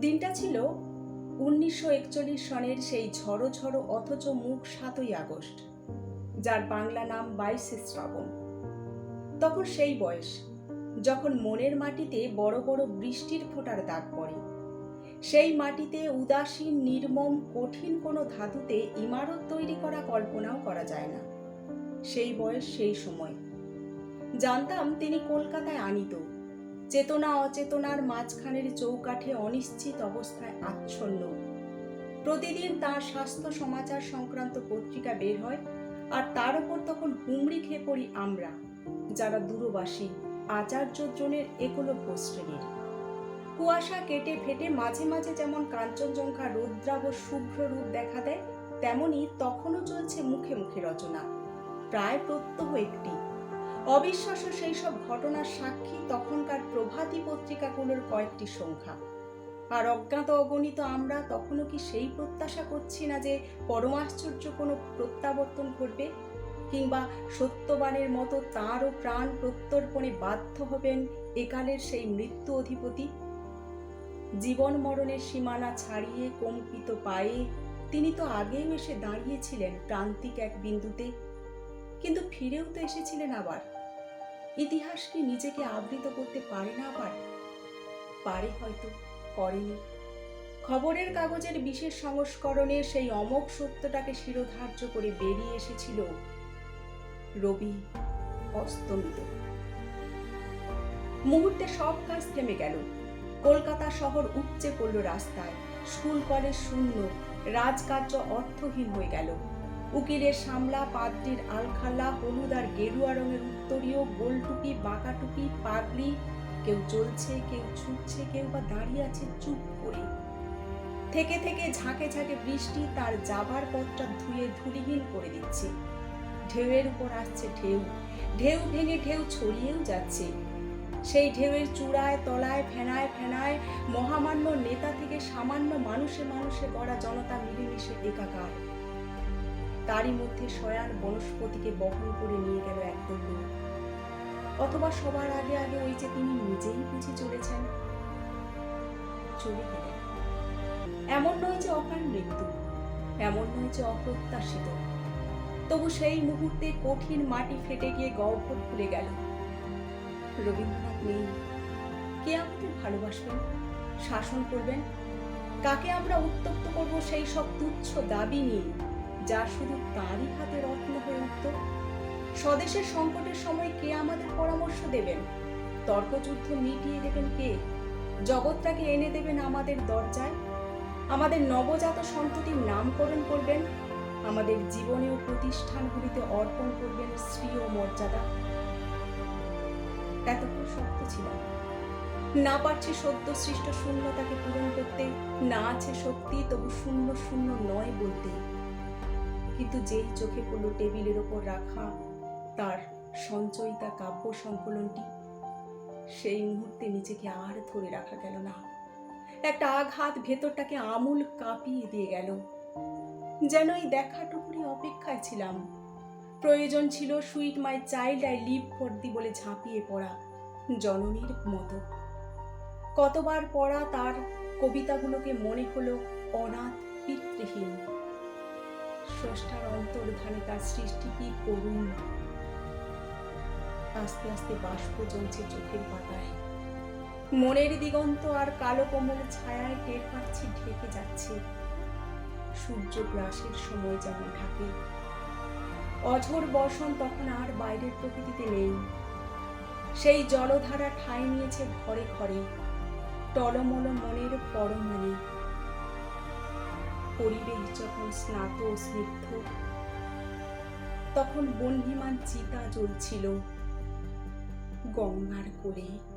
দিনটা ছিল উনিশশো একচল্লিশ সনের সেই ঝড়ো ঝড়ো অথচ মুখ সাতই আগস্ট, যার বাংলা নাম বাইশে শ্রাবণ। তখন সেই বয়স, যখন মনের মাটিতে বড় বড় বৃষ্টির ফোঁটার দাগ পড়ে। সেই মাটিতে উদাসীন, নির্মম, কঠিন কোনো ধাতুতে ইমারত তৈরি করা কল্পনাও করা যায় না। সেই বয়স সেই সময়। জানতাম তিনি কলকাতায় আনিত। চেতনা অচেতনার মাঝখানের চৌকাঠে অনিশ্চিত অবস্থায় আচ্ছন্ন। প্রতিদিন তার স্বাস্থ্য সমাচার সংক্রান্ত পত্রিকা বের হয় আর তার উপর তখন হুমড়ি খেয়ে পড়ি আমরা, যারা দূরবাসী, আচার্যজনের একলব্য শ্রেণির। কুয়াশা কেটে ফেটে মাঝে মাঝে যেমন কাঞ্চনজঙ্ঘা রৌদ্রাব শুভ্র রূপ দেখা দেয়, তেমনি তখনও চলছে মুখে মুখে রচনা। প্রায় প্রত্যহ একটি। অবিশ্বাস্য সেই সব ঘটনার সাক্ষী তখনকার প্রভাতী পত্রিকাগুলোর কয়েকটি সংখ্যা। আর অজ্ঞাত অগণিত আমরা তখনও কি সেই প্রত্যাশা করছি না যে পরমাশ্চর্য কোনো প্রত্যাবর্তন ঘটবে? কিংবা সত্যবানের মতো তাঁরও প্রাণ প্রত্যর্পণে বাধ্য হবেন একালের সেই মৃত্যু অধিপতি? জীবন মরণের সীমানা ছাড়িয়ে কম্পিত পায়ে তিনি তো আগেও এসে দাঁড়িয়েছিলেন প্রান্তিক এক বিন্দুতে। কিন্তু ফিরেও তো এসেছিলেন আবার। ইতিহাস কি নিজেকে আবৃত করতে পারে না আবার? পারে হয়তো, করেনি। খবরের কাগজের বিশেষ সংস্করণে সেই অমোঘ সত্যটাকে শিরোধার্য করে বেরিয়ে এসেছিল রবি অস্তমিত। মুহূর্তে সব কাজ থেমে গেল। কলকাতা শহর উপচে পড়ল রাস্তায়। স্কুল কলেজ শূন্য। রাজকার্য অর্থহীন হয়ে গেল। উকিলের সামলা পাদ্রির আলখাল্লা, হলুদ আর গেরুয়া রঙের উত্তরীয়, গোলটুপি, বাঁকাটুপি, পাগলি, কেউ চলছে, কেউ ছুটছে, কেউ বা দাঁড়িয়ে আছে চুপ করে। থেকে থেকে ঝাঁকে ঝাঁকে বৃষ্টি তার যাবার পথটা ধুয়ে ধুলিহীন করে দিচ্ছে। ঢেউয়ের উপর আসছে ঢেউ। ঢেউ ভেঙে ঢেউ ছড়িয়েও যাচ্ছে। সেই ঢেউয়ের চূড়ায়, তলায়, ফেনায় ফেনায় মহামান্য নেতা থেকে সামান্য মানুষে মানুষে গড়া জনতা মিলেমিশে একাকার। তারই মধ্যে শয়ান বনস্পতিকে বহন করে নিয়ে গেল লোক অথবা সবার আগে আগে ওই যে তিনি নিজেই বুঝে চলেছেন, চলে গেলেন। এমন নয় যে অকাল মৃত্যু, এমন নয় যে অপ্রত্যাশিত। তবু সেই মুহূর্তে কঠিন মাটি ফেটে গিয়ে গহ্বর খুলে গেল। রবীন্দ্রনাথ নেই। কে আমাদের ভালোবাসবেন? শাসন করবেন? কাকে আমরা উত্তপ্ত করব সেই সব তুচ্ছ দাবি নিয়ে? যা শুধু তারই হাতে রত্ন হয়ে উঠত। স্বদেশের সংকটের সময় কে আমাদের পরামর্শ দেবেন? তর্কযুদ্ধ মিটিয়ে দেবেন কে? জগৎটাকে এনে দেবেন আমাদের দরজায়? আমাদের নবজাত সন্ততির নামকরণ করবেন? আমাদের জীবনে ও প্রতিষ্ঠানগুলিতে অর্পণ করবেন শ্রী ও মর্যাদা? এতক্ষণ শক্ত ছিলাম। না পারছি সদ্য সৃষ্ট শূন্যতাকে পূরণ করতে, না আছে শক্তি, তবু শূন্য শূন্য নয় বলতে। কিন্তু যেই চোখে পড়ল টেবিলের ওপর রাখা তার সঞ্চয়িতা কাব্য সংকলনটি, সেই মুহূর্তে নিজেকে আর ধরে রাখা গেল না। একটা আঘাত ভেতরটাকে আমূল কাঁপিয়ে দিয়ে গেল। যেন এই দেখাটুকুরই অপেক্ষায় ছিলাম। প্রয়োজন ছিল sweet my child I live for the বলে ঝাঁপিয়ে পড়া জননীর মতো। কতবার পড়া তার কবিতাগুলোকে মনে হলো অনাথ পিতৃহীন। স্রষ্টার অন্তর্ধানে তার সৃষ্টি কি করুন? আস্তে আস্তে বাষ্প জ্বলছে চোখের পাতায়। মনের দিগন্ত আর কালো কোমল ছায়ায় টের পাচ্ছি, ঢেকে যাচ্ছে। সূর্য গ্রাসের সময় যেমন ঢাকে। অঝোর বর্ষণ তখন আর বাইরের প্রকৃতিতে নেই। সেই জলধারা ঠাঁই নিয়েছে ঘরে ঘরে। টলমল মনের পরমানে পরিবেশ যখন স্নাত স্নিগ্ধ। তখন বন্ধিমান চিতা জ্বলছিল গঙ্গার কোলে।